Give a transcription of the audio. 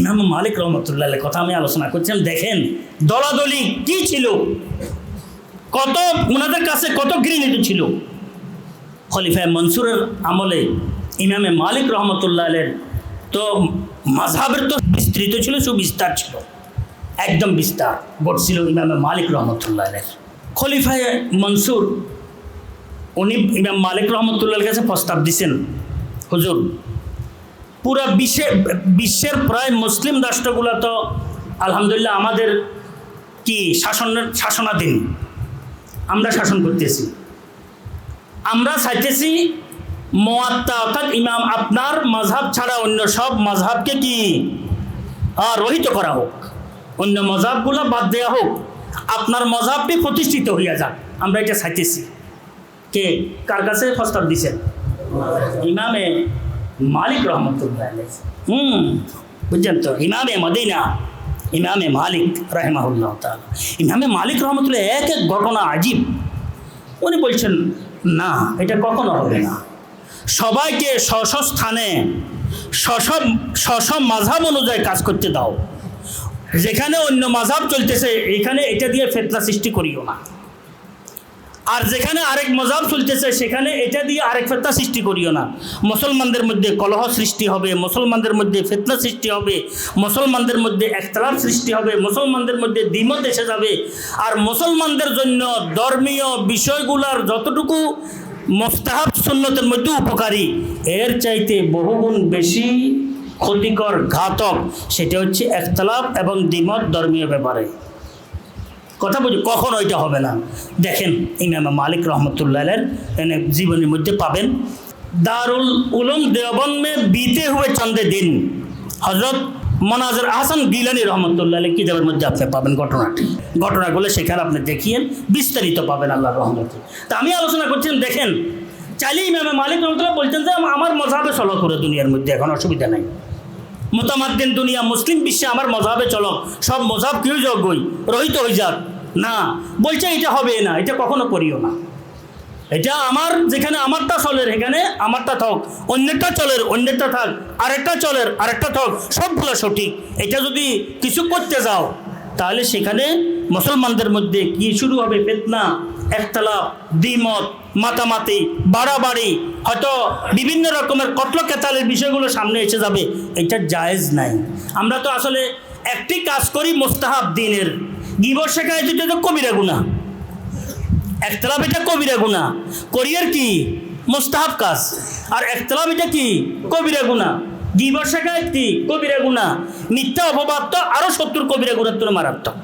ইমাম মালিক রহমতুল্লাহ কথা আমি আলোচনা করছিলাম, দেখেন দলাদলি কি ছিল? কত ওনাদের কাছে কত ঘৃণিত ছিল? খলিফায় মনসুরের আমলে ইমামে মালিক রহমতুল্লাহ আলের তো মাঝহাবের তো বিস্তৃত ছিল, সুবিস্তার ছিল। একদম বিস্তার ঘটছিল ইমামে মালিক রহমতুল্লাহ আলের। খলিফায় মনসুর, উনি ইমাম মালিক রহমতুল্লাহর কাছে প্রস্তাব দিছেন, হুজুর পুরা বিশ্বে, বিশ্বের প্রায় মুসলিম রাষ্ট্রগুলো তো, আলহামদুলিল্লাহ আমাদের কি শাসনের শাসনাধীন। আমরা শাসন করতেছি। আমরা চাইতেছি মোয়াত্তা, অর্থাৎ ইমাম আপনার মাঝহাব ছাড়া অন্য সব মাঝহাবকে কি? রহিত করা হোক। অন্য মজাবগুলো বাদ দেওয়া হোক। আপনার মজাবটি প্রতিষ্ঠিত হইয়া যাক। আমরা এটা চাইতেছি। কে? কার কাছে প্রস্তাব দিছেন? ইমামে মালিক রহমতুল্লাহ হুম বুঝছেন তো ইমামে মদিনা ইমামে মালিক রাহেমাহুল্লাহ তাআলা ইমামে মালিক রহমতুল্লাহ এক এক ঘটনা আজীব উনি বলছেন না এটা কখনো হবে না সবাইকে স্ব স্থানে স্ব স্ব মাঝাব অনুযায়ী কাজ করতে দাও যেখানে অন্য মাঝাব চলতেছে, এখানে এটা দিয়ে ফেতনা সৃষ্টি করিও না। আর যেখানে আরেক মজাব চলতেছে, সেখানে এটা দিয়ে আরেক ফেতনা সৃষ্টি করিও না। মুসলমানদের মধ্যে কলহ সৃষ্টি হবে, মুসলমানদের মধ্যে ফেতনা সৃষ্টি হবে, মুসলমানদের মধ্যে একতলাপ সৃষ্টি হবে, মুসলমানদের মধ্যে দ্বিমত এসে যাবে। আর মুসলমানদের জন্য ধর্মীয় বিষয়গুলার যতটুকু মোস্তাহাব সুন্নতের মধ্যে উপকারী, এর চাইতে বহুগুণ বেশি ক্ষতিকর ঘাতক সেটা হচ্ছে একতলাপ এবং দ্বিমত ধর্মীয় ব্যাপারে। কথা বুঝি, কখনো এটা হবে না। দেখেন ইমাম মালিক রহমতুল্লাহ এনে জীবনের মধ্যে পাবেন। দারুল উলুম দেওবন মে বিতে হুয়ে চন্দে দিন। হজরত মনাজর আহসান গিলানি রহমতুল্লাহ কিতাবের মধ্যে আপনি পাবেন ঘটনাটি। ঘটনাগুলো সেখানে আপনি দেখিয়েন বিস্তারিত পাবেন আল্লাহ রহমতে। তা আমি আলোচনা করছিলাম, দেখেন চাইলে ইমামে মালিক রহমতুল্লাহ বলছেন যে, আমার মজাবে চলো করে দুনিয়ার মধ্যে, এখন অসুবিধা নাই। মোতামাদ্দিন দুনিয়া, মুসলিম বিশ্বে আমার মজাবে চলক, সব মজাব কেউ যোগ্যই রহিত হয়ে যাক। না, বলছে এটা হবে না, এটা কখনো করিও না। এটা আমার, যেখানে আমারটা চলের, এখানে আমারটা থাক, অন্যেরটা চলের, অন্যেরটা থাক, আরেকটা চলের, আরেকটা থাক, সবগুলো সঠিক। এটা যদি কিছু করতে যাও, তাহলে সেখানে মুসলমানদের মধ্যে কি শুরু হবে? ফেতনা, একতলাপ, দ্বিমত, মাতামাতি, বাড়াবাড়ি, হয়তো বিভিন্ন রকমের কটল কেতালের বিষয়গুলো সামনে এসে যাবে। এটা জায়েজ নাই। আমরা তো আসলে একটি কাজ করি মোস্তাহাব দিনের। গিবর শেখায় যেটা তো কবিরা গুণা একতলাপ এটা কবিরা গুণা করিয়ার কি? মোস্তাহাব কাজ। আর একতলাপ এটা কি? কবিরা গুণা গিবর শেখায় কি? কবিরা গুণা মিথ্যা অপবাদ তো আরও সত্তর কবিরা গুণার মারাত্মক।